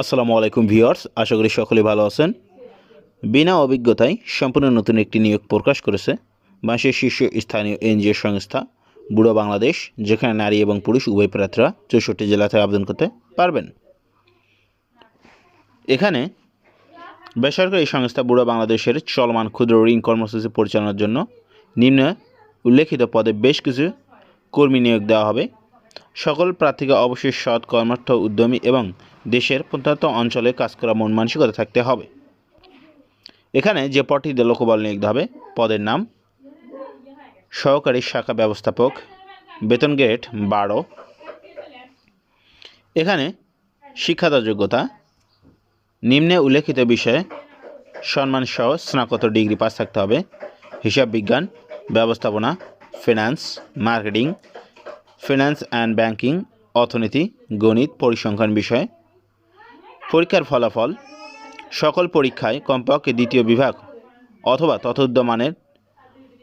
আসসালামু আলাইকুম ভিউয়ার্স, আশা করি সকলে ভালো আছেন। বিনা অভিজ্ঞতায় সম্পূর্ণ নতুন একটি নিয়োগ প্রকাশ করেছে বাংলাদেশের শীর্ষ স্থানীয় এনজিও সংস্থা বুড়ো বাংলাদেশ, যেখানে নারী এবং পুরুষ উভয় প্রার্থীরা চৌষট্টি জেলাতে আবেদন করতে পারবেন। এখানে বেসরকারি সংস্থা বুড়ো বাংলাদেশের চলমান ক্ষুদ্র ঋণ কর্মসূচি পরিচালনার জন্য নিম্ন উল্লেখিত পদে বেশ কিছু কর্মী নিয়োগ দেওয়া হবে। সকল প্রার্থীকে অবশ্যই সৎ, কর্মার্থ, উদ্যমী এবং দেশের প্রত্যন্ত অঞ্চলে কাজ করা মন মানসিকতা থাকতে হবে। এখানে যে পদটিতে লোকবল নিয়োগ হবে, পদের নাম সহকারী শাখা ব্যবস্থাপক, বেতন গ্রেড বারো। এখানে শিক্ষাগত যোগ্যতা, নিম্নে উল্লেখিত বিষয়ে সম্মানসহ স্নাতকোত্তর ডিগ্রি পাস থাকতে হবে, হিসাব বিজ্ঞান, ব্যবস্থাপনা finance marketing finance and banking অর্থনীতি, গণিত, পরিসংখ্যান বিষয় পরীক্ষার ফলাফল সকল পরীক্ষায় কমপক্ষে দ্বিতীয় বিভাগ অথবা ততোর্ধ্ব মানের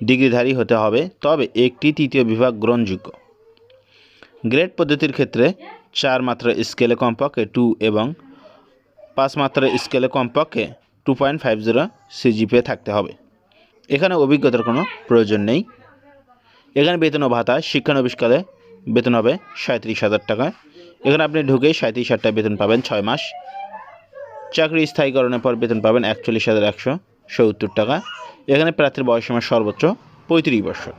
ডিগ্রিধারী হতে হবে, তবে একটি তৃতীয় বিভাগ গ্রহণযোগ্য। গ্রেড পদ্ধতির ক্ষেত্রে চার মাত্রা স্কেলে কমপক্ষে টু এবং পাঁচ মাত্রা স্কেলে কমপক্ষে two point five zero CGPA থাকতে হবে। এখানে অভিজ্ঞতার কোনো প্রয়োজন নেই। এখানে বেতন ও ভাতা শিক্ষানবিষ্কালে বেতন হবে সাঁত্রিশ হাজার টাকা। এখানে আপনি ঢুকে সাঁত্রিশ হাজার টাকা বেতন পাবেন ছয় মাস। চাকরি স্থায়ীকরণের পর বেতন পাবেন একচল্লিশ হাজার একশো সত্তর টাকা। এখানে প্রার্থীর বয়স সীমা সর্বোচ্চ পঁয়ত্রিশ বছর।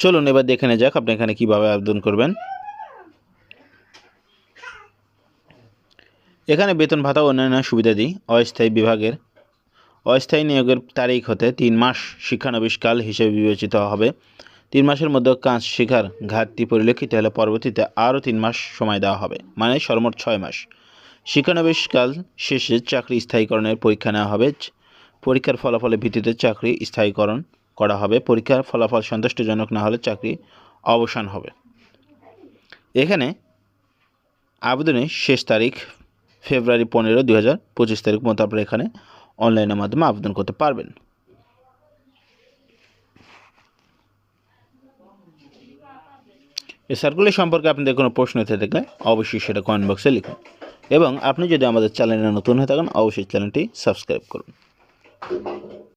চলুন এবার দেখে নেওয়া যাক আপনি এখানে কীভাবে আবেদন করবেন। এখানে বেতন ভাতা অন্যান্য সুবিধাদি অস্থায়ী বিভাগের অস্থায়ী নিয়োগের তারিখ হতে তিন মাস শিক্ষানবিষ্কাল হিসেবে বিবেচিত হবে। তিন মাসের মধ্যে কাজ শেখার ঘাটতি পরিলক্ষিত হলে পরবর্তীতে আরও তিন মাস সময় দেওয়া হবে। মানে সর্বমোট ছয় মাস। শিক্ষানবিষ্কাল শেষে চাকরি স্থায়ীকরণের পরীক্ষা নেওয়া হবে। পরীক্ষার ফলাফলের ভিত্তিতে চাকরি স্থায়ীকরণ করা হবে। পরীক্ষার ফলাফল সন্তুষ্টজনক না হলে চাকরি অবসান হবে। এখানে আবেদনের শেষ তারিখ ফেব্রুয়ারি পনেরো দুই হাজার পঁচিশ তারিখ মতো আপনারা এখানে অনলাইনের মাধ্যমে আবেদন করতে পারবেন। এই সার্কুলার সম্পর্কে আপনাদের কোনো প্রশ্ন থেকে থাকলে অবশ্যই সেটা কমেন্ট বক্সে লিখুন। এবং আপনি যদি আমাদের চ্যানেলে নতুন হয়ে থাকেন অবশ্যই চ্যানেলটি সাবস্ক্রাইব করুন।